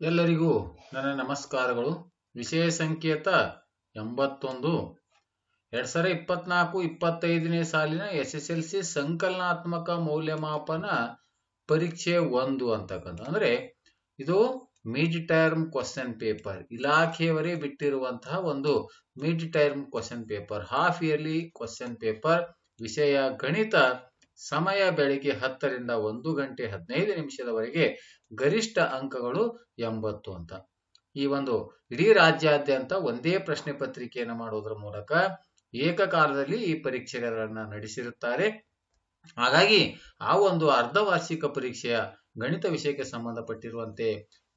ಎಲ್ಲರಿಗೂ ನನ್ನ ನಮಸ್ಕಾರಗಳು. ವಿಷಯ ಸಂಕೇತ ಎಂಬತ್ತೊಂದು. ಎರಡ್ ಸಾವಿರದ ಇಪ್ಪತ್ನಾಲ್ಕು ಇಪ್ಪತ್ತೈದನೇ ಸಾಲಿನ ಎಸ್ ಎಸ್ ಎಲ್ ಸಿ ಸಂಕಲನಾತ್ಮಕ ಮೌಲ್ಯಮಾಪನ ಪರೀಕ್ಷೆ ಒಂದು ಅಂತಕ್ಕಂಥ, ಅಂದ್ರೆ ಇದು ಮಿಡ್ ಟರ್ಮ್ ಕ್ವಶನ್ ಪೇಪರ್ ಇಲಾಖೆಯವರೇ ಬಿಟ್ಟಿರುವಂತಹ ಒಂದು mid term question paper half yearly question paper ವಿಷಯ ಗಣಿತ ಸಮಯ ಬೆಳಿಗ್ಗೆ ಹತ್ತರಿಂದ ಒಂದು ಗಂಟೆ ಹದಿನೈದು ನಿಮಿಷದವರೆಗೆ ಗರಿಷ್ಠ ಅಂಕಗಳು ಎಂಬತ್ತು ಅಂತ. ಈ ಒಂದು ಇಡೀ ರಾಜ್ಯಾದ್ಯಂತ ಒಂದೇ ಪ್ರಶ್ನೆ ಪತ್ರಿಕೆಯನ್ನು ಮಾಡುವುದರ ಮೂಲಕ ಏಕಕಾಲದಲ್ಲಿ ಈ ಪರೀಕ್ಷೆಗಳನ್ನ ನಡೆಸಿರುತ್ತಾರೆ. ಹಾಗಾಗಿ ಆ ಒಂದು ಅರ್ಧ ವಾರ್ಷಿಕ ಪರೀಕ್ಷೆಯ ಗಣಿತ ವಿಷಯಕ್ಕೆ ಸಂಬಂಧಪಟ್ಟಿರುವಂತೆ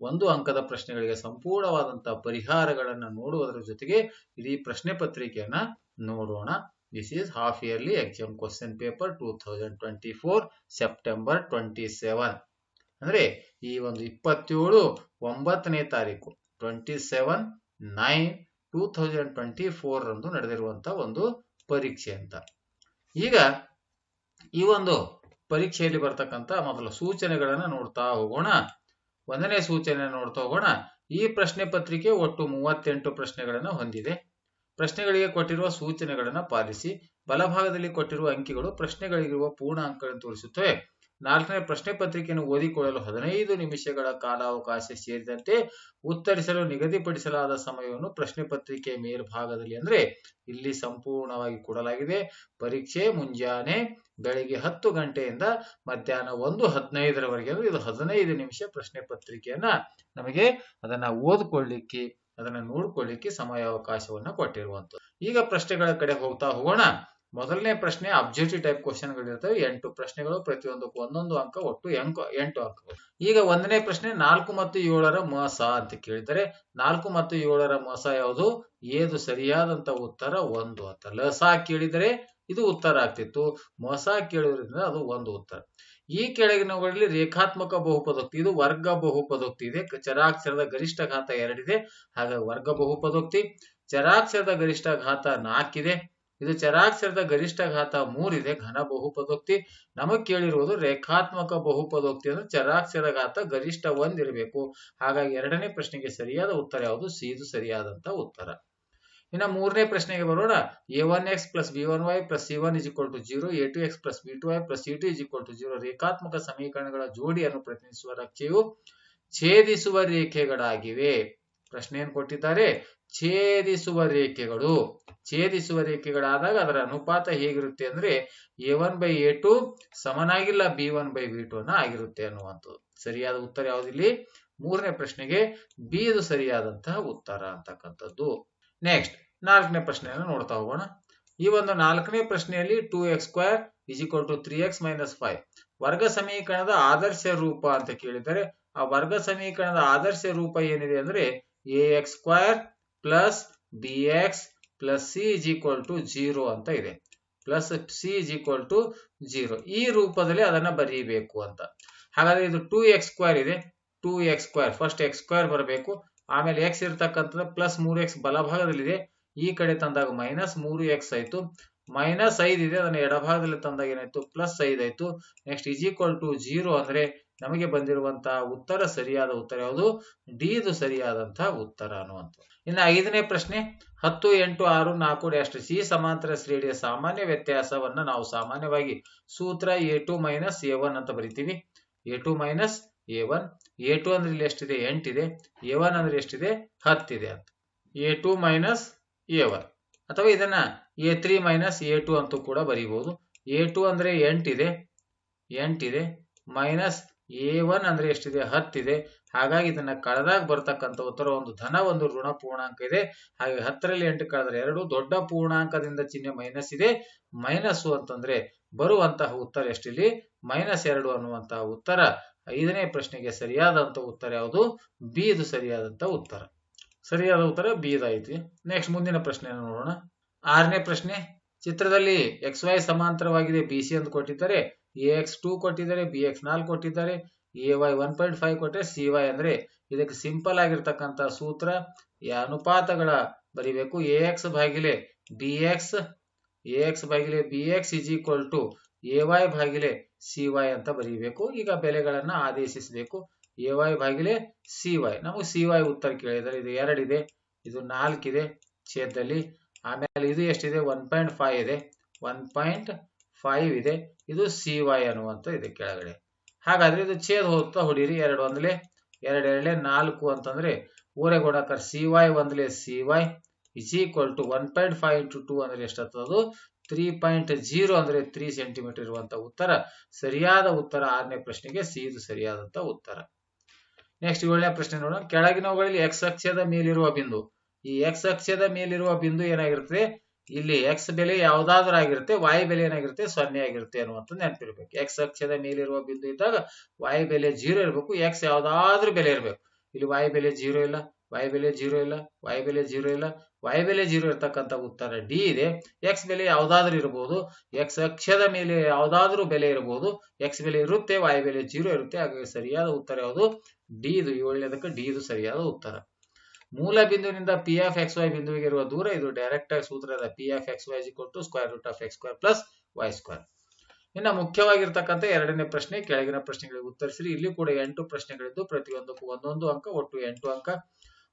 ಒಂದು ಅಂಕದ ಪ್ರಶ್ನೆಗಳಿಗೆ ಸಂಪೂರ್ಣವಾದಂತಹ ಪರಿಹಾರಗಳನ್ನ ನೋಡುವುದರ ಜೊತೆಗೆ ಇಡೀ ಪ್ರಶ್ನೆ ಪತ್ರಿಕೆಯನ್ನ ನೋಡೋಣ. Yearly exam question paper two thousand twenty four September twenty seven ಅಂದ್ರೆ ಈ ಒಂದು ಇಪ್ಪತ್ತೇಳು ಒಂಬತ್ತನೇ ತಾರೀಕು twenty seven nine two thousand twenty four ರಂದು ನಡೆದಿರುವಂತ ಒಂದು ಪರೀಕ್ಷೆ ಅಂತ. ಈಗ ಈ ಒಂದು ಪರೀಕ್ಷೆಯಲ್ಲಿ ಬರ್ತಕ್ಕಂತ ಮೊದಲು ಸೂಚನೆಗಳನ್ನು ನೋಡ್ತಾ ಹೋಗೋಣ. ಒಂದನೇ ಸೂಚನೆ ನೋಡ್ತಾ ಹೋಗೋಣ. ಈ ಪ್ರಶ್ನೆ ಪತ್ರಿಕೆ ಒಟ್ಟು ಮೂವತ್ತೆಂಟು ಪ್ರಶ್ನೆಗಳನ್ನು ಹೊಂದಿದೆ. ಪ್ರಶ್ನೆಗಳಿಗೆ ಕೊಟ್ಟಿರುವ ಸೂಚನೆಗಳನ್ನು ಪಾಲಿಸಿ ಬಲಭಾಗದಲ್ಲಿ ಕೊಟ್ಟಿರುವ ಅಂಕಿಗಳು ಪ್ರಶ್ನೆಗಳಿಗಿರುವ ಪೂರ್ಣ ಅಂಕಗಳನ್ನು ತೋರಿಸುತ್ತವೆ. ನಾಲ್ಕನೇ ಪ್ರಶ್ನೆ ಪತ್ರಿಕೆಯನ್ನು ಓದಿಕೊಳ್ಳಲು ಹದಿನೈದು ನಿಮಿಷಗಳ ಕಾಲಾವಕಾಶ ಸೇರಿದಂತೆ ಉತ್ತರಿಸಲು ನಿಗದಿಪಡಿಸಲಾದ ಸಮಯವನ್ನು ಪ್ರಶ್ನೆ ಪತ್ರಿಕೆ ಮೇಲ್ಭಾಗದಲ್ಲಿ ಅಂದರೆ ಇಲ್ಲಿ ಸಂಪೂರ್ಣವಾಗಿ ಕೊಡಲಾಗಿದೆ. ಪರೀಕ್ಷೆ ಮುಂಜಾನೆ ಬೆಳಿಗ್ಗೆ ಹತ್ತು ಗಂಟೆಯಿಂದ ಮಧ್ಯಾಹ್ನ ಒಂದು ಹದಿನೈದರವರೆಗೆ ಅಂದರೆ ಇದು ಹದಿನೈದು ನಿಮಿಷ ಪ್ರಶ್ನೆ ಪತ್ರಿಕೆಯನ್ನ ನಮಗೆ ಅದನ್ನ ಓದ್ಕೊಳ್ಳಿಕ್ಕೆ ಅದನ್ನ ನೋಡ್ಕೊಳ್ಳಿಕ್ಕೆ ಸಮಯಾವಕಾಶವನ್ನ ಕೊಟ್ಟಿರುವಂತದ್ದು ಈಗ ಪ್ರಶ್ನೆಗಳ ಕಡೆ ಹೋಗ್ತಾ ಹೋಗೋಣ. ಮೊದಲನೇ ಪ್ರಶ್ನೆ ಅಬ್ಜೆಕ್ಟಿವ್ ಟೈಪ್ ಕ್ವಶನ್ ಗಳಿರ್ತವೆ. ಎಂಟು ಪ್ರಶ್ನೆಗಳು, ಪ್ರತಿಯೊಂದಕ್ಕೂ ಒಂದೊಂದು ಅಂಕ, ಒಟ್ಟು ಎಂಕ ಎಂಟು ಅಂಕಗಳು. ಈಗ ಒಂದನೇ ಪ್ರಶ್ನೆ, ನಾಲ್ಕು ಮತ್ತು ಏಳರ ಮೋಸ ಅಂತ ಕೇಳಿದರೆ, ನಾಲ್ಕು ಮತ್ತು ಏಳರ ಮೋಸ ಯಾವುದು? ಏದು ಸರಿಯಾದಂತ ಉತ್ತರ ಒಂದು ಅಂತ. ಲಸ ಕೇಳಿದರೆ ಇದು ಉತ್ತರ ಆಗ್ತಿತ್ತು. ಮೋಸ ಕೇಳುವುದರಿಂದ ಅದು ಒಂದು ಉತ್ತರ. ಈ ಕೆಳಗಿನವುಗಳಲ್ಲಿ ರೇಖಾತ್ಮಕ ಬಹುಪದೋಕ್ತಿ, ಇದು ವರ್ಗ ಬಹುಪದೋಕ್ತಿ ಇದೆ. ಚರಾಕ್ಷರದ ಗರಿಷ್ಠ ಘಾತ ಎರಡಿದೆ. ಹಾಗಾಗಿ ವರ್ಗ ಬಹುಪದೋಕ್ತಿ. ಚರಾಕ್ಷರದ ಗರಿಷ್ಠ ಘಾತ ನಾಲ್ಕಿದೆ. ಇದು ಚರಾಕ್ಷರದ ಗರಿಷ್ಠ ಘಾತ ಮೂರಿದೆ. ಘನ ಬಹುಪದೋಕ್ತಿ. ನಮಗೆ ಕೇಳಿರುವುದು ರೇಖಾತ್ಮಕ ಬಹುಪದೋಕ್ತಿ ಅಂದ್ರೆ ಚರಾಕ್ಷರ ಘಾತ ಗರಿಷ್ಠ ಒಂದಿರಬೇಕು. ಹಾಗಾಗಿ ಎರಡನೇ ಪ್ರಶ್ನೆಗೆ ಸರಿಯಾದ ಉತ್ತರ ಯಾವುದು? ಸಿ, ಇದು ಸರಿಯಾದಂತ ಉತ್ತರ. ಇನ್ನ ಮೂರನೇ ಪ್ರಶ್ನೆಗೆ ಬರೋಣ. A one x plus b one y plus c one is equal to zero a two x plus b two y plus c two is equal to zero ರೇಖಾತ್ಮಕ ಸಮೀಕರಣಗಳ ಜೋಡಿಯನ್ನು ಪ್ರತಿನಿಧಿಸುವ ರಕ್ಷೆಯು ಛೇದಿಸುವ ರೇಖೆಗಳಾಗಿವೆ. ಪ್ರಶ್ನೆಯನ್ನು ಕೊಟ್ಟಿದ್ದಾರೆ? ಛೇದಿಸುವ ರೇಖೆಗಳು. ಛೇದಿಸುವ ರೇಖೆಗಳಾದಾಗ ಅದರ ಅನುಪಾತ ಹೇಗಿರುತ್ತೆ ಅಂದ್ರೆ a one by a two ಸಮನಾಗಿಲ್ಲ b one by b two ಅನ್ನ ಆಗಿರುತ್ತೆ ಅನ್ನುವಂಥದ್ದು. ಸರಿಯಾದ ಉತ್ತರ ಯಾವುದಿಲ್ಲಿ? ಮೂರನೇ ಪ್ರಶ್ನೆಗೆ ಬಿ ಇದು ಸರಿಯಾದಂತಹ ಉತ್ತರ ಅಂತಕ್ಕಂಥದ್ದು. ನೆಕ್ಸ್ಟ್ ನಾಲ್ಕನೇ ಪ್ರಶ್ನೆಯನ್ನು ನೋಡ್ತಾ ಹೋಗೋಣ. ಈ ಒಂದು ನಾಲ್ಕನೇ ಪ್ರಶ್ನೆಯಲ್ಲಿ two x square is equal to three x minus five ವರ್ಗ ಸಮೀಕರಣದ ಆದರ್ಶ ರೂಪ ಅಂತ ಕೇಳಿದರೆ, ಆ ವರ್ಗ ಸಮೀಕರಣದ ಆದರ್ಶ ರೂಪ ಏನಿದೆ ಅಂದ್ರೆ a x square plus b x plus c is equal to zero ಅಂತ ಇದೆ. Plus c is equal to zero ಈ ರೂಪದಲ್ಲಿ ಅದನ್ನ ಬರೀಬೇಕು ಅಂತ. ಹಾಗಾದ್ರೆ ಇದು ಟೂ ಎಕ್ಸ್ ಸ್ಕ್ವೇರ್ ಇದೆ. Two x square first x square ಬರಬೇಕು. ಆಮೇಲೆ ಎಕ್ಸ್ ಇರ್ತಕ್ಕಂಥದ್ದು ಪ್ಲಸ್ ಮೂರು ಎಕ್ಸ್ ಬಲಭಾಗದಲ್ಲಿದೆ. ಈ ಕಡೆ ತಂದಾಗ ಮೈನಸ್ ಮೂರು ಎಕ್ಸ್ ಆಯ್ತು. ಮೈನಸ್ ಐದು ಇದೆ, ಅದನ್ನ ಎಡಭಾಗದಲ್ಲಿ ತಂದಾಗ ಏನಾಯ್ತು? ಪ್ಲಸ್ ಐದು ಆಯ್ತು. Next is equal to zero ಅಂದ್ರೆ ನಮಗೆ ಬಂದಿರುವಂತಹ ಉತ್ತರ ಸರಿಯಾದ ಉತ್ತರ ಯಾವುದು? ಡಿ ಇದು ಸರಿಯಾದಂತಹ ಉತ್ತರ ಅನ್ನುವಂಥ ಇನ್ನು ಐದನೇ ಪ್ರಶ್ನೆ, ಹತ್ತು, ಎಂಟು, ಆರು, ನಾಲ್ಕು ಡ್ಯಾಶ್ ಸಿ ಸಮಾಂತರ ಶ್ರೇಣಿಯ ಸಾಮಾನ್ಯ ವ್ಯತ್ಯಾಸವನ್ನ ನಾವು ಸಾಮಾನ್ಯವಾಗಿ ಸೂತ್ರ a two minus a one ಅಂತ ಬರಿತೀವಿ. A two minus a one a two ಅಂದ್ರೆ ಇಲ್ಲಿ ಎಷ್ಟಿದೆ? ಎಂಟಿದೆ ಎ ಒನ್ ಅಂದ್ರೆ ಎಷ್ಟಿದೆ? ಹತ್ತಿದೆ ಅಂತ. A two minus A one ಅಥವಾ ಇದನ್ನ A three minus A two ಅಂತೂ ಕೂಡ ಬರೀಬಹುದು ಎ ಟು ಅಂದ್ರೆ ಎಂಟಿದೆ ಎಂಟಿದೆ ಮೈನಸ್ ಎ ಒನ್ ಅಂದ್ರೆ ಎಷ್ಟಿದೆ? ಹತ್ತಿದೆ ಹಾಗಾಗಿ ಇದನ್ನ ಕಳೆದಾಗ ಬರ್ತಕ್ಕಂಥ ಉತ್ತರ ಒಂದು ಧನ, ಒಂದು ಋಣ ಪೂರ್ಣಾಂಕ ಇದೆ. ಹಾಗೆ ಹತ್ತರಲ್ಲಿ ಎಂಟು ಕಳೆದ್ರೆ ಎರಡು. ದೊಡ್ಡ ಪೂರ್ಣಾಂಕದಿಂದ ಚಿಹ್ನೆ ಮೈನಸ್ ಇದೆ. ಮೈನಸ್ ಅಂತಂದ್ರೆ ಬರುವಂತಹ ಉತ್ತರ ಎಷ್ಟಿಲ್ಲಿ? ಮೈನಸ್ ಎರಡು ಅನ್ನುವಂತಹ ಉತ್ತರ. ಐದನೇ ಪ್ರಶ್ನೆಗೆ ಸರಿಯಾದಂತ ಉತ್ತರ ಯಾವುದು? ಬಿ ಇದು ಸರಿಯಾದಂತ ಉತ್ತರ. ಸರಿಯಾದ ಉತ್ತರ ಬಿ ಐತಿ ನೆಕ್ಸ್ಟ್ ಮುಂದಿನ ಪ್ರಶ್ನೆಯನ್ನು ನೋಡೋಣ. ಆರನೇ ಪ್ರಶ್ನೆ, ಚಿತ್ರದಲ್ಲಿ ಎಕ್ಸ್ ವೈ ಸಮಾಂತರವಾಗಿದೆ ಬಿ ಸಿ ಅಂತ ಕೊಟ್ಟಿದ್ದಾರೆ ಎ ಎಕ್ಸ್ ಟೂ ಕೊಟ್ಟಿದ್ದಾರೆ ಬಿ ಎಕ್ಸ್ ನಾಲ್ಕು ಕೊಟ್ಟಿದ್ದಾರೆ a y one point five ಕೊಟ್ಟರೆ ಸಿ ವೈ ಅಂದ್ರೆ ಇದಕ್ಕೆ ಸಿಂಪಲ್ ಆಗಿರ್ತಕ್ಕಂಥ ಸೂತ್ರ ಅನುಪಾತಗಳ ಬರಿಬೇಕು. ಎ ಎಕ್ಸ್ ಬಾಗಿಲೆ B X A X ಬಾಗಿಲೆ b x is equal to a ಭಾಗಿಲೆ C Y ಅಂತ ಬರೀಬೇಕು. ಈಗ ಬೆಲೆಗಳನ್ನು ಆದೇಶಿಸಬೇಕು. ಎ ಭಾಗಿಲೆ ಸಿ ವೈ ನಮಗೆ ಸಿ ವೈ ಉತ್ತರ ಕೇಳಿದರೆ ಇದು ಎರಡಿದೆ, ಇದು ನಾಲ್ಕಿದೆ ಛೇದದಲ್ಲಿ. ಆಮೇಲೆ ಇದು ಎಷ್ಟಿದೆ? ಒನ್ ಪಾಯಿಂಟ್ ಫೈವ್ ಇದೆ. ಒನ್ ಪಾಯಿಂಟ್ ಫೈವ್ ಇದೆ. ಇದು ಸಿ ವೈ ಅನ್ನುವಂಥ ಇದೆ ಕೆಳಗಡೆ. ಹಾಗಾದ್ರೆ ಇದು ಛೇದ ಹೋಗ್ತಾ ಹೊಡೀರಿ. ಎರಡು ಒಂದ್ಲೆ, ಎರಡು ಎರಡಲೆ, ನಾಲ್ಕು ಅಂತಂದ್ರೆ ಊರೇ C Y ಒಂದ್ಲೆ c y is equal to one point five into two ಅಂದ್ರೆ ಎಷ್ಟಾಗ್ತದೆ ತ್ರೀ ಪಾಯಿಂಟ್ ಜೀರೋ ಅಂದ್ರೆ ತ್ರೀ ಸೆಂಟಿಮೀಟರ್ ಇರುವಂತ ಉತ್ತರ, ಸರಿಯಾದ ಉತ್ತರ ಆರನೇ ಪ್ರಶ್ನೆಗೆ ಸಿ ಇದು ಸರಿಯಾದಂತ ಉತ್ತರ. ನೆಕ್ಸ್ಟ್ ಏಳನೇ ಪ್ರಶ್ನೆ ನೋಡೋಣ. ಕೆಳಗಿನವುಗಳಲ್ಲಿ ಎಕ್ಸ್ ಅಕ್ಷದ ಮೇಲಿರುವ ಬಿಂದು. ಈ ಎಕ್ಸ್ ಅಕ್ಷದ ಮೇಲಿರುವ ಬಿಂದು ಏನಾಗಿರುತ್ತೆ? ಇಲ್ಲಿ ಎಕ್ಸ್ ಬೆಲೆ ಯಾವ್ದಾದ್ರೂ ಆಗಿರುತ್ತೆ ವಾಯು ಬೆಲೆ ಏನಾಗಿರುತ್ತೆ? ಸೊನ್ನೆ ಆಗಿರುತ್ತೆ ಅನ್ನುವಂಥ ನೆನಪಿರ್ಬೇಕು. ಎಕ್ಸ್ ಅಕ್ಷದ ಮೇಲಿರುವ ಬಿಂದು ಇದ್ದಾಗ ವಾಯು ಬೆಲೆ ಜೀರೋ ಇರಬೇಕು. ಎಕ್ಸ್ ಯಾವ್ದಾದ್ರೂ ಬೆಲೆ ಇರಬೇಕು. ಇಲ್ಲಿ ವಾಯು ಬೆಲೆ ಜೀರೋ ಇಲ್ಲ ವಾಯು ಬೆಲೆ ಜೀರೋ ಇಲ್ಲ ವಾಯು ಬೆಲೆ ಜೀರೋ ಇಲ್ಲ ವಾಯು ಬೆಲೆ ಜೀರೋ ಇರ್ತಕ್ಕಂಥ ಉತ್ತರ ಡಿ ಇದೆ. ಎಕ್ಸ್ ಬೆಲೆ ಯಾವ್ದಾದ್ರು ಇರಬಹುದು ಎಕ್ಸ್ ಅಕ್ಷದ ಮೇಲೆ ಯಾವುದಾದ್ರೂ ಬೆಲೆ ಇರಬಹುದು ಎಕ್ಸ್ ಬೆಲೆ ಇರುತ್ತೆ ವೈ ಬೆಲೆ ಜೀರೋ ಇರುತ್ತೆ, ಹಾಗಾಗಿ ಸರಿಯಾದ ಉತ್ತರ ಯಾವುದು? ಡಿ ಇದು. ಏಳನೇದಕ್ಕೆ ಡಿ ಇದು ಸರಿಯಾದ ಉತ್ತರ. ಮೂಲ ಬಿಂದುವಿನಿಂದ ಪಿ ಎಫ್ ಎಕ್ಸ್ ವೈ ಬಿಂದುವಿಗೆ ಇರುವ ದೂರ ಇದು ಡೈರೆಕ್ಟ್ ಆಗಿ ಸೂತ್ರದ ಪಿ ಎಫ್ ಎಕ್ಸ್ ವೈ ಕೊಟ್ಟು square root of x square plus y square ಇನ್ನು ಮುಖ್ಯವಾಗಿರ್ತಕ್ಕಂಥ ಎರಡನೇ ಪ್ರಶ್ನೆ, ಕೆಳಗಿನ ಪ್ರಶ್ನೆಗಳಿಗೆ ಉತ್ತರಿಸಿರಿ. ಇಲ್ಲಿ ಕೂಡ ಎಂಟು ಪ್ರಶ್ನೆಗಳಿದ್ದು ಪ್ರತಿಯೊಂದಕ್ಕೂ ಒಂದೊಂದು ಅಂಕ, ಒಟ್ಟು ಎಂಟು ಅಂಕ.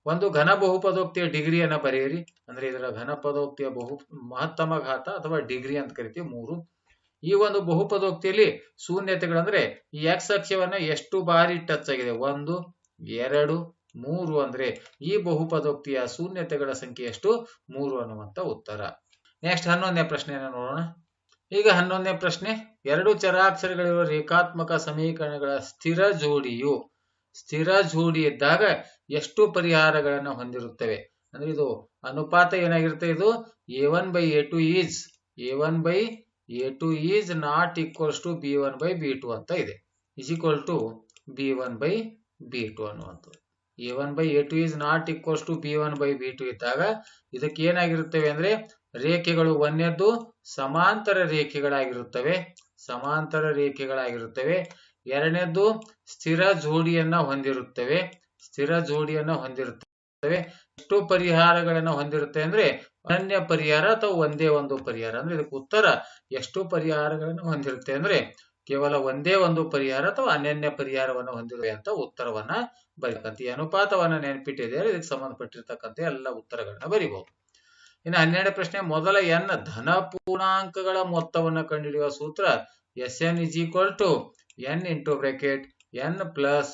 ಒಂದು ಘನ ಬಹುಪದೋಕ್ತಿಯ ಡಿಗ್ರಿಯನ್ನ ಬರೆಯಿರಿ. ಅಂದ್ರೆ ಇದರ ಘನ ಪದೋಕ್ತಿಯ ಬಹು, ಮಹತ್ತಮ ಘಾತ ಅಥವಾ ಡಿಗ್ರಿ ಅಂತ ಕರಿತೀವಿ ಮೂರು. ಈ ಒಂದು ಬಹುಪದೋಕ್ತಿಯಲ್ಲಿ ಶೂನ್ಯತೆಗಳಂದ್ರೆ ಈ ಎಕ್ಸ್ ಅಕ್ಷವನ್ನ ಎಷ್ಟು ಬಾರಿ ಟಚ್ ಆಗಿದೆ? ಒಂದು, ಎರಡು, ಮೂರು ಅಂದ್ರೆ ಈ ಬಹುಪದೋಕ್ತಿಯ ಶೂನ್ಯತೆಗಳ ಸಂಖ್ಯೆ ಎಷ್ಟು? ಮೂರು ಅನ್ನುವಂತ ಉತ್ತರ. ನೆಕ್ಸ್ಟ್ ಹನ್ನೊಂದನೇ ಪ್ರಶ್ನೆಯನ್ನು ನೋಡೋಣ. ಈಗ ಹನ್ನೊಂದನೇ ಪ್ರಶ್ನೆ, ಎರಡು ಚರಾಕ್ಷರಗಳಿರುವ ರೇಖಾತ್ಮಕ ಸಮೀಕರಣಗಳ ಸ್ಥಿರ ಜೋಡಿಯು ಸ್ಥಿರ ಜೋಡಿ ಇದ್ದಾಗ ಎಷ್ಟು ಪರಿಹಾರಗಳನ್ನು ಹೊಂದಿರುತ್ತವೆ. ಅಂದ್ರೆ ಇದು ಅನುಪಾತ ಏನಾಗಿರುತ್ತೆ? ಇದು a one by a two is a one by a two is not equals to b one by b two ಅಂತ ಇದೆ. Is equal to b one by b two ಅನ್ನುವಂಥದ್ದು. A one by a two is not equals to b one by b two ಇದ್ದಾಗ ಇದಕ್ಕೆ ಏನಾಗಿರುತ್ತವೆ ಅಂದ್ರೆ ರೇಖೆಗಳು ಒಂದೇದ್ದು ಸಮಾಂತರ ರೇಖೆಗಳಾಗಿರುತ್ತವೆ. ಸಮಾಂತರ ರೇಖೆಗಳಾಗಿರುತ್ತವೆ. ಎರಡನೇದ್ದು ಸ್ಥಿರ ಜೋಡಿಯನ್ನ ಹೊಂದಿರುತ್ತವೆ. ಸ್ಥಿರ ಜೋಡಿಯನ್ನ ಹೊಂದಿರುತ್ತವೆ. ಎಷ್ಟು ಪರಿಹಾರಗಳನ್ನ ಹೊಂದಿರುತ್ತೆ ಅಂದ್ರೆ ಅನನ್ಯ ಪರಿಹಾರ ಅಥವಾ ಒಂದೇ ಒಂದು ಪರಿಹಾರ. ಅಂದ್ರೆ ಇದಕ್ಕೆ ಉತ್ತರ ಎಷ್ಟು ಪರಿಹಾರಗಳನ್ನು ಹೊಂದಿರುತ್ತೆ ಅಂದ್ರೆ ಕೇವಲ ಒಂದೇ ಒಂದು ಪರಿಹಾರ ಅಥವಾ ಅನನ್ಯ ಪರಿಹಾರವನ್ನು ಹೊಂದಿರುವೆ ಅಂತ ಉತ್ತರವನ್ನ ಬರೀತಕ್ಕಂಥ ಈ ಅನುಪಾತವನ್ನ ನೆನಪಿಟ್ಟಿದ್ದಾರೆ ಇದಕ್ಕೆ ಸಂಬಂಧಪಟ್ಟಿರ್ತಕ್ಕಂಥ ಎಲ್ಲ ಉತ್ತರಗಳನ್ನ ಬರಿಬಹುದು ಇನ್ನು ಹನ್ನೆರಡು ಪ್ರಶ್ನೆ, ಮೊದಲ ಎನ್ ಧನ ಪೂರ್ಣಾಂಕಗಳ ಮೊತ್ತವನ್ನು ಕಂಡುಹಿಡಿಯುವ ಸೂತ್ರ s n is equal to n into bracket, n plus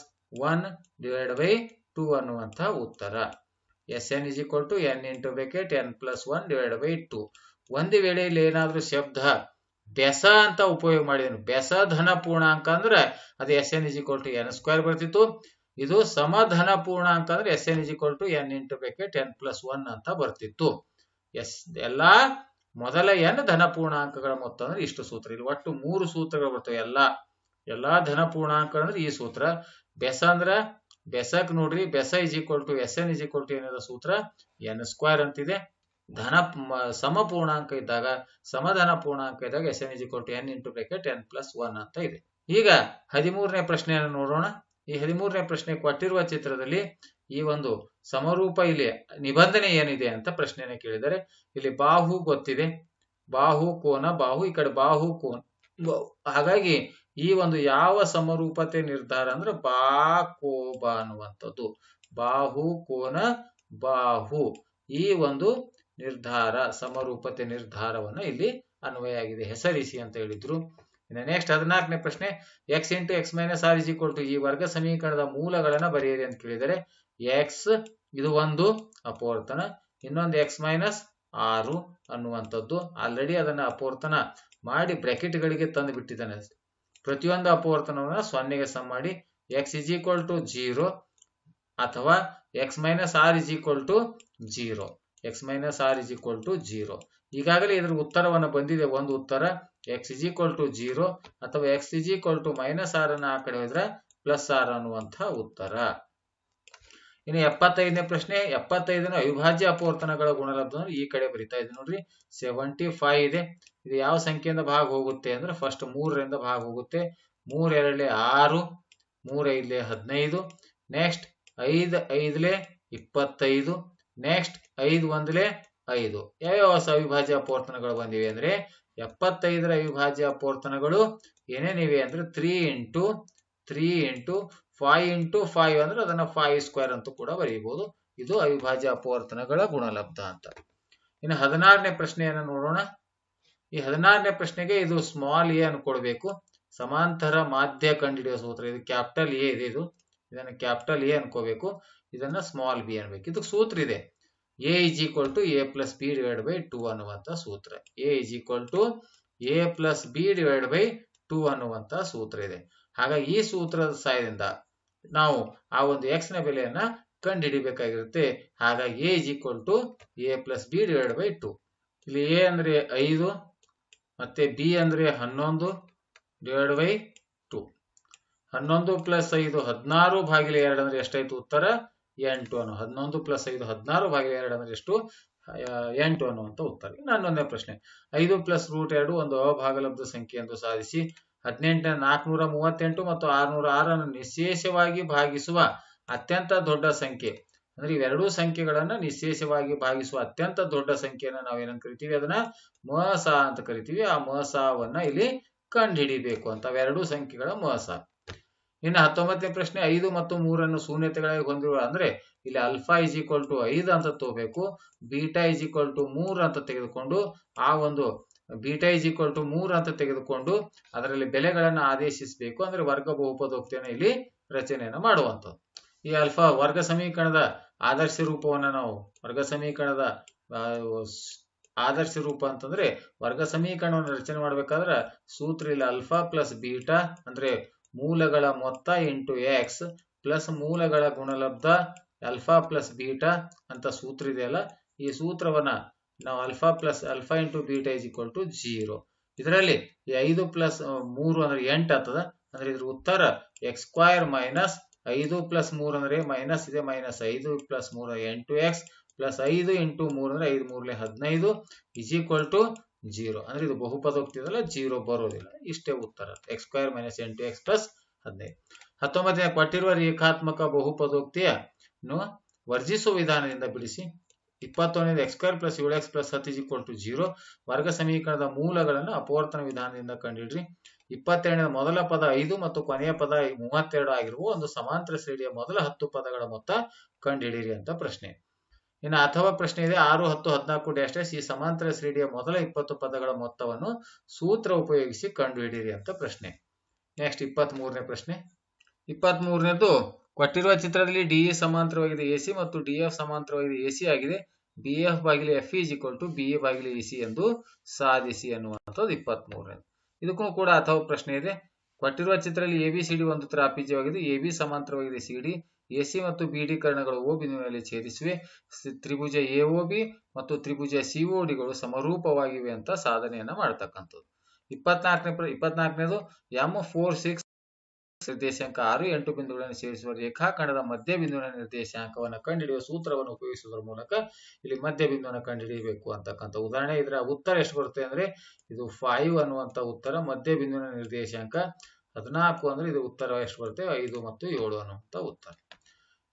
one divide by two ಅನ್ನುವಂಥ ಉತ್ತರ. S n is equal to n into bracket, n plus one divide by two. ಒಂದು ವೇಳೆ ಇಲ್ಲಿ ಏನಾದರೂ ಶಬ್ದ, ಬೆಸ ಅಂತ ಉಪಯೋಗ ಮಾಡಿದನು ಬೆಸ ಧನ ಪೂರ್ಣಾಂಕ ಅಂದ್ರೆ ಅದು s n is equal to n square ಬರ್ತಿತ್ತು. ಇದು ಸಮಧನ ಪೂರ್ಣಾಂಕ ಅಂದ್ರೆ s n is equal to n into bracket, n plus one ಅಂತ ಬರ್ತಿತ್ತು. ಎಸ್, ಎಲ್ಲಾ ಮೊದಲ ಎನ್ ಧನ ಪೂರ್ಣಾಂಕಗಳ ಮೊತ್ತ ಅಂದ್ರೆ ಇಷ್ಟು ಸೂತ್ರ. ಇಲ್ಲಿ ಒಟ್ಟು ಮೂರು ಸೂತ್ರಗಳು ಬರ್ತವೆ, ಎಲ್ಲಾ. ಎಲ್ಲಾ ಧನ ಪೂರ್ಣಾಂಕ ಅಂದ್ರೆ ಈ ಸೂತ್ರ. ಬೆಸ ಅಂದ್ರ ಬೆಸಕ್ ನೋಡ್ರಿ, ಬೆಸ is equal to s n is equal to ಏನಿದೆ ಸೂತ್ರ? ಎನ್ ಸ್ಕ್ವೇರ್ ಅಂತಿದೆ. ಧನ ಸಮ ಪೂರ್ಣಾಂಕ ಇದ್ದಾಗ ಸಮಧನ ಪೂರ್ಣಾಂಕ ಇದ್ದಾಗ s n is equal to n into bracket n plus one ಅಂತ ಇದೆ. ಈಗ ಹದಿಮೂರನೇ ಪ್ರಶ್ನೆಯನ್ನು ನೋಡೋಣ. ಈ ಹದಿಮೂರನೇ ಪ್ರಶ್ನೆ ಕೊಟ್ಟಿರುವ ಚಿತ್ರದಲ್ಲಿ ಈ ಒಂದು ಸಮರೂಪ ಇಲ್ಲಿ ನಿಬಂಧನೆ ಏನಿದೆ ಅಂತ ಪ್ರಶ್ನೆಯನ್ನು ಕೇಳಿದರೆ, ಇಲ್ಲಿ ಬಾಹು ಗೊತ್ತಿದೆ. ಬಾಹು ಕೋನ, ಬಾಹು, ಈ ಕಡೆ ಬಾಹು ಕೋನ ಹಾಗಾಗಿ ಈ ಒಂದು ಯಾವ ಸಮರೂಪತೆ ನಿರ್ಧಾರ ಅಂದ್ರೆ ಬಾ ಕೋಬ ಅನ್ನುವಂಥದ್ದು. ಬಾಹು ಕೋನ ಬಾಹು. ಈ ಒಂದು ನಿರ್ಧಾರ, ಸಮರೂಪತೆ ನಿರ್ಧಾರವನ್ನ ಇಲ್ಲಿ ಅನ್ವಯ ಆಗಿದೆ. ಹೆಸರಿಸಿ ಅಂತ ಹೇಳಿದ್ರು. ಇನ್ನು ನೆಕ್ಸ್ಟ್ ಹದಿನಾಲ್ಕನೇ ಪ್ರಶ್ನೆ x into x minus r two ಈ ವರ್ಗ ಸಮೀಕರಣದ ಮೂಲಗಳನ್ನ ಬರೆಯಿರಿ ಅಂತ ಕೇಳಿದರೆ ಎಕ್ಸ್ ಇದು ಒಂದು ಅಪವರ್ತನ, ಇನ್ನೊಂದು ಎಕ್ಸ್ ಮೈನಸ್ ಆರು ಅನ್ನುವಂಥದ್ದು. ಆಲ್ರೆಡಿ ಅದನ್ನ ಅಪವರ್ತನ ಮಾಡಿ ಬ್ರಾಕೆಟ್ ಗಳಿಗೆ ತಂದು ಬಿಟ್ಟಿದ್ದಾನೆ. ಪ್ರತಿಯೊಂದು ಅಪವರ್ತನವನ್ನು ಸೊನ್ನೆಗೆ ಸಮ ಮಾಡಿ x is equal to zero ಅಥವಾ x minus r is equal to zero x minus r is equal to zero ಈಗಾಗಲೇ ಇದ್ರ ಉತ್ತರವನ್ನು ಬಂದಿದೆ. ಒಂದು ಉತ್ತರ x is equal to zero ಅಥವಾ x is equal to minus r ಅನ್ನ ಆ ಕಡೆ ಹೋದ್ರೆ ಪ್ಲಸ್ ಆರ್ ಅನ್ನುವಂಥ ಉತ್ತರ. ಇನ್ನು ಎಪ್ಪತ್ತೈದನೇ ಪ್ರಶ್ನೆ, ಎಪ್ಪತ್ತೈದನ ಅವಿಭಾಜ್ಯ ಅಪವರ್ತನಗಳ ಗುಣಲಬ್ಧ ಈ ಕಡೆ ಬರಿತಾ ಇದೆ ನೋಡ್ರಿ. ಸೆವೆಂಟಿ ಫೈವ್ ಇದೆ. ಇದು ಯಾವ ಸಂಖ್ಯೆಯಿಂದ ಭಾಗ ಹೋಗುತ್ತೆ ಅಂದ್ರೆ ಫಸ್ಟ್ ಮೂರರಿಂದ ಭಾಗ ಹೋಗುತ್ತೆ. ಮೂರ್ ಎರಡಲೆ ಆರು ಮೂರ್ ಐದ್ಲೆ ಹದಿನೈದು ನೆಕ್ಸ್ಟ್ ಐದು, ಐದಲೆ ಇಪ್ಪತ್ತೈದು ನೆಕ್ಸ್ಟ್ ಐದು ಒಂದಲೆ ಐದು. ಯಾವ್ಯಾವ ಅವಿಭಾಜ್ಯ ಅಪವರ್ತನಗಳು ಬಂದಿವೆ ಅಂದ್ರೆ ಎಪ್ಪತ್ತೈದರ ಅವಿಭಾಜ್ಯ ಅಪವರ್ತನಗಳು ಏನೇನಿವೆ ಅಂದ್ರೆ three into three into five into five ಅಂದ್ರೆ ಅದನ್ನ ಫೈವ್ ಸ್ಕ್ವೇರ್ ಅಂತ ಕೂಡ ಬರೆಯಬಹುದು ಇದು ಅವಿಭಾಜ್ಯ ಅಪವರ್ತನಗಳ ಗುಣಲಬ್ಧ ಅಂತ. ಇನ್ನು ಹದಿನಾರನೇ ಪ್ರಶ್ನೆಯನ್ನು ನೋಡೋಣ. ಈ ಹದಿನಾರನೇ ಪ್ರಶ್ನೆಗೆ ಇದು ಸ್ಮಾಲ್ ಎ ಅನ್ನು ಕೊಡಬೇಕು. ಸಮಾಂತರ ಮಾಧ್ಯ ಕಂಡುಹಿಡಿಯುವ ಸೂತ್ರ. ಇದು ಕ್ಯಾಪಿಟಲ್ ಎ ಇದೆ ಇದು. ಇದನ್ನ ಕ್ಯಾಪಿಟಲ್ ಎ ಅನ್ಕೋಬೇಕು. ಇದನ್ನ ಸ್ಮಾಲ್ ಬಿ ಅನ್ಬೇಕು. ಇದಕ್ಕೆ ಸೂತ್ರ ಇದೆ. A is equal to a plus b divide by two ಅನ್ನುವಂತ ಸೂತ್ರ. A is equal to a plus b divide by two ಅನ್ನುವಂತ ಸೂತ್ರ ಇದೆ. ಹಾಗಾಗಿ ಈ ಸೂತ್ರದ ಸಹಾಯದಿಂದ ನಾವು ಆ ಒಂದು ಎಕ್ಸ್ನ ಬೆಲೆಯನ್ನ ಕಂಡುಹಿಡಿಬೇಕಾಗಿರುತ್ತೆ. ಹಾಗಾಗಿ a is equal to a plus b divide by two ಇಲ್ಲಿ ಎ ಅಂದ್ರೆ ಐದು, ಮತ್ತೆ ಬಿ ಅಂದ್ರೆ ಹನ್ನೊಂದು ಡಿವೈಡ್ ಬೈ ಟು ಹನ್ನೊಂದು ಪ್ಲಸ್ ಐದು ಹದಿನಾರು ಭಾಗಿಲೆ ಎರಡು ಅಂದ್ರೆ ಎಷ್ಟಾಯ್ತು? ಉತ್ತರ ಎಂಟು ಅನ್ನು. ಹದಿನೊಂದು ಪ್ಲಸ್ ಐದು ಹದಿನಾರು ಭಾಗಿಲೆ ಎರಡು ಅಂದ್ರೆ ಎಷ್ಟು? ಎಂಟು ಅನ್ನುವಂತ ಉತ್ತರ. ಹನ್ನೊಂದನೇ ಪ್ರಶ್ನೆ. ಐದು ಪ್ಲಸ್ ರೂಟ್ ಎರಡು ಒಂದು ಅಭಾಗಲಬ್ಧ ಸಂಖ್ಯೆ ಎಂದು ಸಾಧಿಸಿ ಹದಿನೆಂಟನೇ ನಾಲ್ಕುನೂರ ಮೂವತ್ತೆಂಟು ಮತ್ತು ಆರುನೂರ ಆರನ್ನು ನಿಶೇಷವಾಗಿ ಭಾಗಿಸುವ ಅತ್ಯಂತ ದೊಡ್ಡ ಸಂಖ್ಯೆ. ಅಂದ್ರೆ ಇವೆರಡೂ ಸಂಖ್ಯೆಗಳನ್ನ ನಿಶೇಷವಾಗಿ ಭಾಗಿಸುವ ಅತ್ಯಂತ ದೊಡ್ಡ ಸಂಖ್ಯೆಯನ್ನು ನಾವೇನಂತ ಕರಿತೀವಿ? ಅದನ್ನ ಮಹಸ ಅಂತ ಕರಿತೀವಿ. ಆ ಮಸವನ್ನ ಇಲ್ಲಿ ಕಂಡುಹಿಡಿಬೇಕು ಅಂತ. ಅವೆರಡೂ ಸಂಖ್ಯೆಗಳ ಮಸ ಇನ್ನು ಹತ್ತೊಂಬತ್ತನೇ ಪ್ರಶ್ನೆ, ಐದು ಮತ್ತು ಮೂರನ್ನು ಶೂನ್ಯತೆಗಳಾಗಿ ಹೊಂದಿರುವ ಅಂದ್ರೆ ಇಲ್ಲಿ ಅಲ್ಫಾ ಇಸ್ ಈಕ್ವಲ್ ಟು ಐದು ಅಂತ ತಗೋಬೇಕು, ಬೀಟಾ ಇಸ್ ಈಕ್ವಲ್ ಟು ಮೂರು ಅಂತ ತೆಗೆದುಕೊಂಡು ಆ ಒಂದು ಬೀಟಾ ಇಸ್ ಈಕ್ವಲ್ ಟು ಮೂರು ಅಂತ ತೆಗೆದುಕೊಂಡು ಅದರಲ್ಲಿ ಬೆಲೆಗಳನ್ನು ಆದೇಶಿಸಬೇಕು ಅಂದ್ರೆ ವರ್ಗ ಬಹುಪದೋಕ್ತಿಯನ್ನು ಇಲ್ಲಿ ರಚನೆಯನ್ನು ಮಾಡುವಂಥದ್ದು. ಈ ಅಲ್ಫಾ ವರ್ಗ ಸಮೀಕರಣದ ಆದರ್ಶ ರೂಪವನ್ನ ನಾವು ವರ್ಗ ಸಮೀಕರಣದ ಆದರ್ಶ ರೂಪ ಅಂತಂದ್ರೆ ವರ್ಗ ಸಮೀಕರಣವನ್ನು ರಚನೆ ಮಾಡ್ಬೇಕಾದ್ರೆ ಸೂತ್ರ ಇಲ್ಲ ಅಲ್ಫಾ ಪ್ಲಸ್ ಬೀಟಾ ಅಂದ್ರೆ ಮೂಲಗಳ ಮೊತ್ತ ಇಂಟು ಎಕ್ಸ್ ಪ್ಲಸ್ ಮೂಲಗಳ ಗುಣಲಬ್ಧ ಅಲ್ಫಾ ಪ್ಲಸ್ ಬೀಟಾ ಅಂತ ಸೂತ್ರ ಇದೆಯಲ್ಲ, ಈ ಸೂತ್ರವನ್ನ ನಾವು alpha plus alpha into beta is equal to zero ಇದರಲ್ಲಿ ಐದು ಪ್ಲಸ್ ಮೂರು ಅಂದ್ರೆ ಎಂಟು ಆಗ್ತದ. ಅಂದ್ರೆ ಇದ್ರ ಉತ್ತರ ಎಕ್ಸ್ ಸ್ಕ್ವೈರ್ ಮೈನಸ್ ಐದು ಪ್ಲಸ್ ಮೂರು ಅಂದ್ರೆ ಮೈನಸ್ ಇದೆ ಮೈನಸ್ ಐದು ಪ್ಲಸ್ ಮೂರು ಎಂಟು ಎಕ್ಸ್ ಪ್ಲಸ್ ಐದು ಇಂಟು ಮೂರು ಅಂದ್ರೆ ಐದು ಮೂರಲೆ ಹದಿನೈದು ಇಸ್ ಈಕ್ವಲ್ ಟು ಜೀರೋ ಅಂದ್ರೆ ಇದು ಬಹುಪದೋಕ್ತಿ ಇದಲ್ಲ ಜೀರೋ ಬರೋದಿಲ್ಲ. ಇಷ್ಟೇ ಉತ್ತರ. ಎಕ್ಸ್ ಸ್ಕ್ವೈರ್ ಮೈನಸ್ ಎಂಟು ಎಕ್ಸ್ ಪ್ಲಸ್ ಹದಿನೈದು. ಹತ್ತೊಂಬತ್ತನೇ ಕೊಟ್ಟಿರುವ ರೇಖಾತ್ಮಕ ಬಹುಪದೋಕ್ತಿಯನ್ನು ವರ್ಜಿಸುವ ವಿಧಾನದಿಂದ ಬಿಡಿಸಿ. ಇಪ್ಪತ್ತೊಂದನೇದು ಎಕ್ಸ್ ಸ್ಕ್ವೇರ್ ಪ್ಲಸ್ ಏಳು ಎಕ್ಸ್ ಪ್ಲಸ್ ಹತ್ತು ಈಕ್ವಲ್ ಟು ಜೀರೋ ವರ್ಗ ಸಮೀಕರಣದ ಮೂಲಗಳನ್ನು ಅಪವರ್ತನ ವಿಧಾನದಿಂದ ಕಂಡುಹಿಡ್ರಿ. ಇಪ್ಪತ್ತೆರಡನೇ ಮೊದಲ ಪದ ಐದು ಮತ್ತು ಕೊನೆಯ ಪದ ಮೂವತ್ತೆರಡು ಆಗಿರುವ ಒಂದು ಸಮಾಂತರ ಶ್ರೇಣಿಯ ಮೊದಲ ಹತ್ತು ಪದಗಳ ಮೊತ್ತ ಕಂಡುಹಿಡಿಯಿರಿ ಅಂತ ಪ್ರಶ್ನೆ. ಇನ್ನು ಅಥವಾ ಪ್ರಶ್ನೆ ಇದೆ, ಆರು, ಹತ್ತು, ಹದಿನಾಲ್ಕು ಡ್ಯಾಶ್ ಡ್ಯಾಶ್ ಈ ಸಮಾಂತರ ಶ್ರೇಣಿಯ ಮೊದಲ ಇಪ್ಪತ್ತು ಪದಗಳ ಮೊತ್ತವನ್ನು ಸೂತ್ರ ಉಪಯೋಗಿಸಿ ಕಂಡುಹಿಡಿಯಿರಿ ಅಂತ ಪ್ರಶ್ನೆ. ನೆಕ್ಸ್ಟ್ ಇಪ್ಪತ್ತ್ ಮೂರನೇ ಪ್ರಶ್ನೆ. ಇಪ್ಪತ್ತ್ ಮೂರನೇದು ಕೊಟ್ಟಿರುವ ಚಿತ್ರದಲ್ಲಿ ಡಿ ಎ ಸಮಾಂತರವಾಗಿದೆ ಎ ಸಿ ಮತ್ತು ಡಿ ಎಫ್ ಸಮಾಂತರವಾಗಿದೆ ಎ ಸಿ ಆಗಿದೆ. ಬಿ ಎಫ್ ಬಾಗಿಲು F is equal to B A ಬಾಗಿಲು ಎ ಸಿ ಎಂದು ಸಾಧಿಸಿ ಅನ್ನುವಂಥದ್ದು ಇಪ್ಪತ್ತ್ ಮೂರನೇದು ಇದಕ್ಕೂ ಕೂಡ ಅಥವಾ ಪ್ರಶ್ನೆ ಇದೆ. ಕೊಟ್ಟಿರುವ ಚಿತ್ರದಲ್ಲಿ ಎ ಬಿ ಸಿ ಡಿ ಒಂದು ತ್ರಾಪಿಜ್ಯವಾಗಿದೆ. ಎ ಬಿ ಸಮಾಂತರವಾಗಿದೆ ಸಿ ಡಿ. ಎ ಸಿ ಮತ್ತು ಬಿ ಡಿ ಕರ್ಣಗಳು ಓ ಬಿಂದುವಿನಲ್ಲಿ ಛೇದಿಸಿವೆ. ತ್ರಿಭುಜ ಎ ಒ ಬಿ ಮತ್ತು ತ್ರಿಭುಜ ಸಿ ಒ ಡಿಗಳು ಸಮರೂಪವಾಗಿವೆ ಅಂತ ಸಾಧನೆಯನ್ನ ಮಾಡ್ತಕ್ಕಂಥದ್ದು. ಇಪ್ಪತ್ನಾಲ್ಕನೇ ಇಪ್ಪತ್ನಾಲ್ಕನೇದು ಎಂ ಫೋರ್ ಸಿಕ್ಸ್ ನಿರ್ದೇಶಾಂಕ ಆರು, ಎಂಟು ಬಿಂದುಗಳನ್ನು ಸೇರಿಸುವ ರೇಖಾಖಂಡದ ಮಧ್ಯ ಬಿಂದುವಿನ ನಿರ್ದೇಶಾಂಕವನ್ನು ಕಂಡುಹಿಡಿಯುವ ಸೂತ್ರವನ್ನು ಉಪಯೋಗಿಸುವುದರ ಮೂಲಕ ಇಲ್ಲಿ ಮಧ್ಯ ಬಿಂದುವನ್ನು ಕಂಡುಹಿಡಿಯಬೇಕು ಅಂತಕ್ಕಂಥ ಉದಾಹರಣೆ. ಇದರ ಉತ್ತರ ಎಷ್ಟು ಬರುತ್ತೆ ಅಂದ್ರೆ ಇದು ಫೈವ್ ಅನ್ನುವಂತ ಉತ್ತರ, ಮಧ್ಯ ಬಿಂದುವಿನ ನಿರ್ದೇಶಾಂಕ ಹದಿನಾಲ್ಕು ಅಂದ್ರೆ ಇದು ಉತ್ತರ ಎಷ್ಟು ಬರುತ್ತೆ? ಐದು ಮತ್ತು ಏಳು ಅನ್ನುವಂತ ಉತ್ತರ.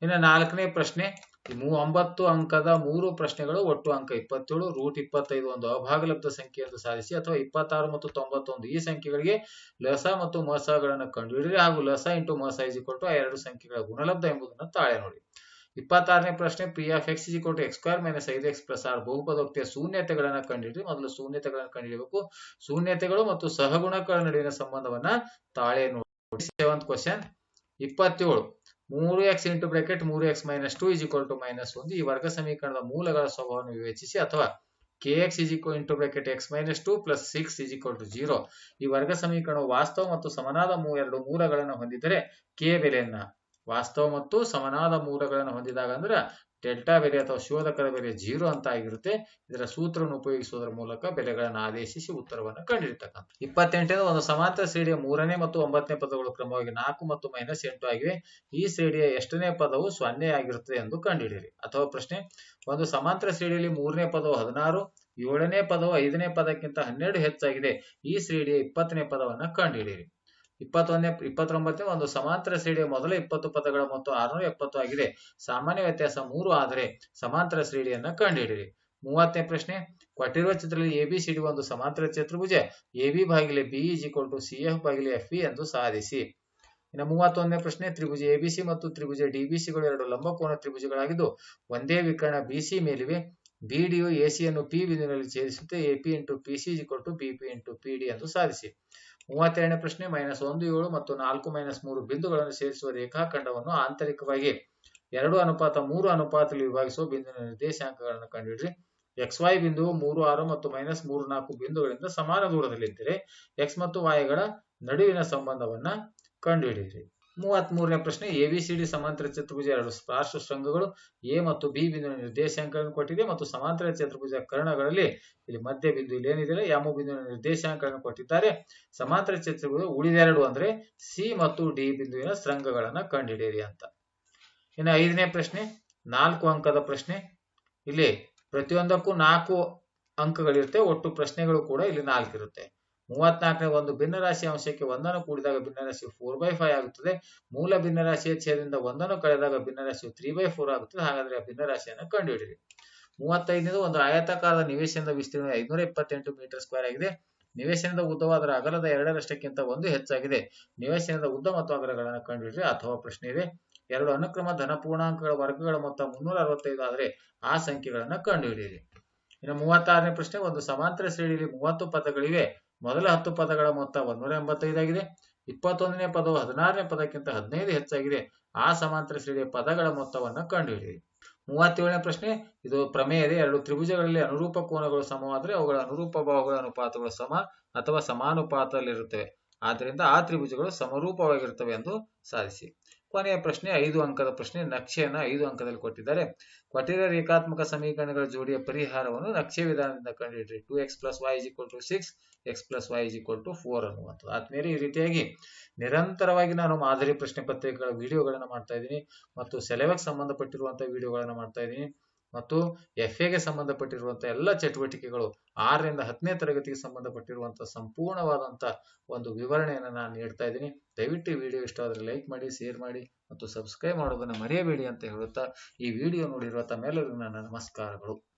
ಇನ್ನು ನಾಲ್ಕನೇ ಪ್ರಶ್ನೆ ಮೂ ಒಂಬತ್ತು ಅಂಕದ ಮೂರು ಪ್ರಶ್ನೆಗಳು, ಒಟ್ಟು ಅಂಕ ಇಪ್ಪತ್ತೇಳು ರೂಟ್ ಇಪ್ಪತ್ತೈದು ಒಂದು ಅಭಾಗಲಬ್ಧ ಸಂಖ್ಯೆ ಎಂದು ಸಾಧಿಸಿ ಅಥವಾ ಇಪ್ಪತ್ತಾರು ಮತ್ತು ತೊಂಬತ್ತೊಂದು ಈ ಸಂಖ್ಯೆಗಳಿಗೆ ಲಸ ಮತ್ತು ಮಸಗಳನ್ನು ಕಂಡುಹಿಡಿಯಿರಿ. ಹಾಗೂ ಲಸ ಇಂಟು ಮಸ ಇಜಿಕೊಟ್ಟು ಆ ಎರಡು ಸಂಖ್ಯೆಗಳ ಗುಣಲಬ್ಧ ಎಂಬುದನ್ನು ತಾಳೆ ನೋಡಿ. ಇಪ್ಪತ್ತಾರನೇ ಪ್ರಶ್ನೆ ಪಿ ಎಫ್ ಎಕ್ಸ್ ಇಜಿಕೊಟ್ಟು ಎಕ್ಸ್ ಸ್ಕ್ವೇರ್ ಮೈನಸ್ ಐದು ಎಕ್ಸ್ ಪ್ಲಸ್ ಆರ್ ಬಹುಪದೋಕ್ತಿಯ ಶೂನ್ಯತೆಗಳನ್ನು ಕಂಡುಹಿಡಿರಿ ಮೊದಲು ಶೂನ್ಯತೆಗಳನ್ನು ಕಂಡುಹಿಡಿಯಬೇಕು. ಶೂನ್ಯತೆಗಳು ಮತ್ತು ಸಹಗುಣಗಳ ನಡುವಿನ ಸಂಬಂಧವನ್ನ ತಾಳೆ ನೋಡಿ. ಸೆವೆಂತ್ ಕ್ವಶನ್ ಇಪ್ಪತ್ತೇಳು. ಮೂರು ಎಕ್ಸ್ ಇಂಟು ಬ್ರಾಕೆಟ್ ಮೂರು x minus two is equal to minus ಒಂದು. ಈ ವರ್ಗ ಸಮೀಕರಣದ ಮೂಲಗಳ ಸ್ವಭಾವವನ್ನು ವಿವೇಚಿಸಿ ಅಥವಾ k x is equal into bracket x minus two plus six is equal to zero ಈ ವರ್ಗ ಸಮೀಕರಣವು ವಾಸ್ತವ ಮತ್ತು ಸಮನಾದ ಎರಡು ಮೂಲಗಳನ್ನು ಹೊಂದಿದ್ದರೆ ಕೆ ಬೆಲೆಯನ್ನ ವಾಸ್ತವ ಮತ್ತು ಸಮನಾದ ಮೂಲಗಳನ್ನು ಹೊಂದಿದಾಗ ಅಂದ್ರೆ ಡೆಲ್ಟಾ ಬೆಲೆ ಅಥವಾ ಶೋಧಕದ ಬೆಲೆ ಜೀರೋ ಅಂತ ಆಗಿರುತ್ತೆ, ಇದರ ಸೂತ್ರವನ್ನು ಉಪಯೋಗಿಸುವುದರ ಮೂಲಕ ಬೆಲೆಗಳನ್ನು ಆದೇಶಿಸಿ ಉತ್ತರವನ್ನು ಕಂಡುಹಿಡಿತಕ್ಕಂಥ ಇಪ್ಪತ್ತೆಂಟನೇ ಒಂದು ಸಮಾಂತರ ಶ್ರೇಣಿಯ ಮೂರನೇ ಮತ್ತು ಒಂಬತ್ತನೇ ಪದಗಳು ಕ್ರಮವಾಗಿ ನಾಲ್ಕು ಮತ್ತು ಮೈನಸ್ ಎಂಟು ಆಗಿವೆ. ಈ ಶ್ರೇಣಿಯ ಎಷ್ಟನೇ ಪದವು ಸೊನ್ನೆ ಆಗಿರುತ್ತದೆ ಎಂದು ಕಂಡುಹಿಡಿಯಿರಿ. ಅಥವಾ ಪ್ರಶ್ನೆ, ಒಂದು ಸಮಾಂತರ ಶ್ರೇಣಿಯಲ್ಲಿ ಮೂರನೇ ಪದವು ಹದಿನಾರು, ಏಳನೇ ಪದವು ಐದನೇ ಪದಕ್ಕಿಂತ ಹನ್ನೆರಡು ಹೆಚ್ಚಾಗಿದೆ. ಈ ಶ್ರೇಣಿಯ ಇಪ್ಪತ್ತನೇ ಪದವನ್ನು ಕಂಡುಹಿಡಿಯಿರಿ. ಇಪ್ಪತ್ತೊಂದನೇ, ಇಪ್ಪತ್ತೊಂಬತ್ತನೇ ಒಂದು ಸಮಾಂತರ ಶ್ರೇಣಿಯ ಮೊದಲ ಇಪ್ಪತ್ತು ಪದಗಳ ಮೊತ್ತ ಆರುನೂರ ಎಪ್ಪತ್ತು ಆಗಿದೆ. ಸಾಮಾನ್ಯ ವ್ಯತ್ಯಾಸ ಮೂರು ಆದರೆ ಸಮಾಂತರ ಶ್ರೇಣಿಯನ್ನ ಕಂಡುಹಿಡಿಯಿರಿ. ಮೂವತ್ತನೇ ಪ್ರಶ್ನೆ, ಕೊಟ್ಟಿರುವ ಚಿತ್ರದಲ್ಲಿ ಎ ಬಿ ಸಿ ಡಿ ಒಂದು ಸಮಾಂತರ ಚತುರ್ಭುಜ A B ಭಾಗಿಲೆ CF equal to C F ಭಾಗಿಲೆ F E ಎಂದು ಸಾಧಿಸಿ. ಇನ್ನು ಮೂವತ್ತೊಂದನೇ ಪ್ರಶ್ನೆ, ತ್ರಿಭುಜ ಎಬಿಸಿ ಮತ್ತು ತ್ರಿಭುಜ ಡಿಬಿಸಿಗಳು ಎರಡು ಲಂಬಕೋನ ತ್ರಿಭುಜಗಳಾಗಿದ್ದು ಒಂದೇ ವಿಕರ್ಣ ಬಿಸಿ ಮೇಲಿವೆ. ಬಿಡಿಯು ಎಸಿಯನ್ನು ಪಿ ಬಿಂದುವಿನಲ್ಲಿ ಛೇದಿಸುತ್ತೆ. AP into PC to BP into PD ಎಂದು ಸಾಧಿಸಿ. ಮೂವತ್ತೆರಡನೇ ಪ್ರಶ್ನೆ ಮೈನಸ್ ಒಂದು ಏಳು ಮತ್ತು ನಾಲ್ಕು ಮೈನಸ್ ಮೂರು ಬಿಂದುಗಳನ್ನು ಸೇರಿಸುವ ರೇಖಾಖಂಡವನ್ನು ಆಂತರಿಕವಾಗಿ ಎರಡು ಅನುಪಾತ, ಮೂರು ಅನುಪಾತದಲ್ಲಿ ವಿಭಾಗಿಸುವ ಬಿಂದುವಿನ ನಿರ್ದೇಶಾಂಕಗಳನ್ನು ಕಂಡುಹಿಡಿರಿ ಎಕ್ಸ್ ವೈ ಬಿಂದುವು ಮೂರು, ಆರು ಮತ್ತು ಮೈನಸ್ ಮೂರು, ನಾಲ್ಕು ಬಿಂದುಗಳಿಂದ ಸಮಾನ ದೂರದಲ್ಲಿದ್ದರೆ ಎಕ್ಸ್ ಮತ್ತು ವಾಯ್ಗಳ ನಡುವಿನ ಸಂಬಂಧವನ್ನ ಕಂಡುಹಿಡಿಯಿರಿ. ಮೂವತ್ತ್ ಮೂರನೇ ಪ್ರಶ್ನೆ ಡಿ ಸಮಾಂತರ ಚತುರ್ಭುಜ ಎರಡು ಪಾರ್ಶ್ವ ಶೃಂಗಗಳು ಎ ಮತ್ತು ಬಿ ಬಿಂದುವಿನ ನಿರ್ದೇಶಾಂಕಗಳನ್ನು ಕೊಟ್ಟಿದೆ ಮತ್ತು ಸಮಾಂತರ ಚತುರ್ಭುಜ ಕರ್ಣಗಳಲ್ಲಿ ಇಲ್ಲಿ ಮಧ್ಯ ಬಿಂದು ಇಲ್ಲಿ ಏನಿದೆ, ಯಾವ ಬಿಂದುವಿನ ನಿರ್ದೇಶಾಂಕಗಳನ್ನು ಕೊಟ್ಟಿದ್ದಾರೆ, ಸಮಾಂತರ ಚತುರ್ಭುಜ ಉಳಿದೆರಡು ಅಂದ್ರೆ ಸಿ ಮತ್ತು ಡಿ ಬಿಂದುವಿನ ಶೃಂಗಗಳನ್ನ ಕಂಡುಹಿಡಿಯಿರಿ ಅಂತ. ಇನ್ನು ಐದನೇ ಪ್ರಶ್ನೆ, ನಾಲ್ಕು ಅಂಕದ ಪ್ರಶ್ನೆ, ಇಲ್ಲಿ ಪ್ರತಿಯೊಂದಕ್ಕೂ ನಾಲ್ಕು ಅಂಕಗಳಿರುತ್ತೆ, ಒಟ್ಟು ಪ್ರಶ್ನೆಗಳು ಕೂಡ ಇಲ್ಲಿ ನಾಲ್ಕು ಇರುತ್ತೆ. ಮೂವತ್ನಾಲ್ಕನೇ ಒಂದು ಭಿನ್ನರಾಶಿ ಅಂಶಕ್ಕೆ ಒಂದನ್ನು ಕೂಡಿದಾಗ ಭಿನ್ನರಾಶಿ ಫೋರ್ ಬೈ ಫೈವ್ ಆಗುತ್ತದೆ. ಮೂಲ ಭಿನ್ನರಾಶಿಯ ಛೇದದಿಂದ ಒಂದನ್ನು ಕಳೆದಾಗ ಭಿನ್ನರಾಶಿಯು ತ್ರೀ ಬೈ ಫೋರ್ ಆಗುತ್ತದೆ. ಹಾಗಾದ್ರೆ ಆ ಭಿನ್ನರಾಶಿಯನ್ನು ಕಂಡುಹಿಡಿಯಿರಿ. ಮೂವತ್ತೈದನೇದು ಒಂದು ಆಯತಾಕಾರದ ನಿವೇಶನದ ವಿಸ್ತೀರ್ಣ ಐನೂರ ಇಪ್ಪತ್ತೆಂಟು ಮೀಟರ್ ಸ್ಕ್ವೇರ್ ಆಗಿದೆ. ನಿವೇಶನದ ಉದ್ದವಾದ ಅಗಲದ ಎರಡರಷ್ಟಕ್ಕಿಂತ ಒಂದು ಹೆಚ್ಚಾಗಿದೆ. ನಿವೇಶನದ ಉದ್ದ ಮತ್ತು ಅಗಲಗಳನ್ನು ಕಂಡುಹಿಡಿಯಿರಿ. ಅಥವಾ ಪ್ರಶ್ನೆ ಇದೆ. ಎರಡು ಅನುಕ್ರಮ ಧನ ಪೂರ್ಣಾಂಕಗಳ ವರ್ಗಗಳ ಮೊತ್ತ ಮುನ್ನೂರ ಅರವತ್ತೈದು ಆದರೆ ಆ ಸಂಖ್ಯೆಗಳನ್ನು ಕಂಡುಹಿಡಿಯಿರಿ. ಇನ್ನು ಮೂವತ್ತಾರನೇ ಪ್ರಶ್ನೆ, ಒಂದು ಸಮಾಂತರ ಶ್ರೇಣಿಯಲ್ಲಿ ಮೂವತ್ತು ಪದಗಳಿವೆ. ಮೊದಲ ಹತ್ತು ಪದಗಳ ಮೊತ್ತ ಒಂದ್ನೂರ ಎಂಬತ್ತೈದಾಗಿದೆ. ಇಪ್ಪತ್ತೊಂದನೇ ಪದವು ಹದಿನಾರನೇ ಪದಕ್ಕಿಂತ ಹದಿನೈದು ಹೆಚ್ಚಾಗಿದೆ. ಆ ಸಮಾಂತರ ಶ್ರೇಣಿಯ ಪದಗಳ ಮೊತ್ತವನ್ನು ಕಂಡುಹಿಡಿಯಿರಿ. ಮೂವತ್ತೇಳನೇ ಪ್ರಶ್ನೆ, ಇದು ಪ್ರಮೇಯ ಇದೆ. ಎರಡು ತ್ರಿಭುಜಗಳಲ್ಲಿ ಅನುರೂಪ ಕೋನಗಳು ಸಮವಾದರೆ ಅವುಗಳ ಅನುರೂಪ ಭಾವಗಳ ಅನುಪಾತಗಳು ಸಮ ಅಥವಾ ಸಮಾನುಪಾತದಲ್ಲಿರುತ್ತವೆ. ಆದ್ದರಿಂದ ಆ ತ್ರಿಭುಜಗಳು ಸಮರೂಪವಾಗಿರುತ್ತವೆ ಎಂದು ಸಾಧಿಸಿ. ಕೊನೆಯ ಪ್ರಶ್ನೆ, ಐದು ಅಂಕದ ಪ್ರಶ್ನೆ, ನಕ್ಷೆಯನ್ನ ಐದು ಅಂಕದಲ್ಲಿ ಕೊಟ್ಟಿದ್ದಾರೆ. ಕೊಟ್ಟಿರುವ ರೇಖಾತ್ಮಕ ಸಮೀಕರಣಗಳ ಜೋಡಿಯ ಪರಿಹಾರವನ್ನು ನಕ್ಷೆ ವಿಧಾನದಿಂದ ಕಂಡುಹಿಡಿಯಿರಿ two x plus y equal to six, x plus y equal to four ಅನ್ನುವಂಥದ್ದು. ಆದ್ಮೇಲೆ ಈ ರೀತಿಯಾಗಿ ನಿರಂತರವಾಗಿ ನಾನು ಮಾದರಿ ಪ್ರಶ್ನೆ ಪತ್ರಿಕೆಗಳ ವಿಡಿಯೋಗಳನ್ನು ಮಾಡ್ತಾ ಇದ್ದೀನಿ ಮತ್ತು ಸೆಲೆಬಸ್ ಸಂಬಂಧಪಟ್ಟಿರುವಂತಹ ವಿಡಿಯೋಗಳನ್ನು ಮಾಡ್ತಾ ಇದ್ದೀನಿ. ಮತ್ತು ಎಫ್ ಎಗೆ ಸಂಬಂಧಪಟ್ಟಿರುವಂತಹ ಎಲ್ಲ ಚಟುವಟಿಕೆಗಳು ಆರರಿಂದ ಹತ್ತನೇ ತರಗತಿಗೆ ಸಂಬಂಧಪಟ್ಟಿರುವಂತಹ ಸಂಪೂರ್ಣವಾದಂತಹ ಒಂದು ವಿವರಣೆಯನ್ನು ನಾನು ನೀಡ್ತಾ ಇದ್ದೀನಿ. ದಯವಿಟ್ಟು ಈ ವಿಡಿಯೋ ಇಷ್ಟ ಆದರೆ ಲೈಕ್ ಮಾಡಿ, ಶೇರ್ ಮಾಡಿ ಮತ್ತು ಸಬ್ಸ್ಕ್ರೈಬ್ ಮಾಡೋದನ್ನು ಮರೆಯಬೇಡಿ ಅಂತ ಹೇಳುತ್ತಾ ಈ ವಿಡಿಯೋ ನೋಡಿರುವ ತಮ್ಮೆಲ್ಲರಿಗೂ ನನ್ನ ನಮಸ್ಕಾರಗಳು.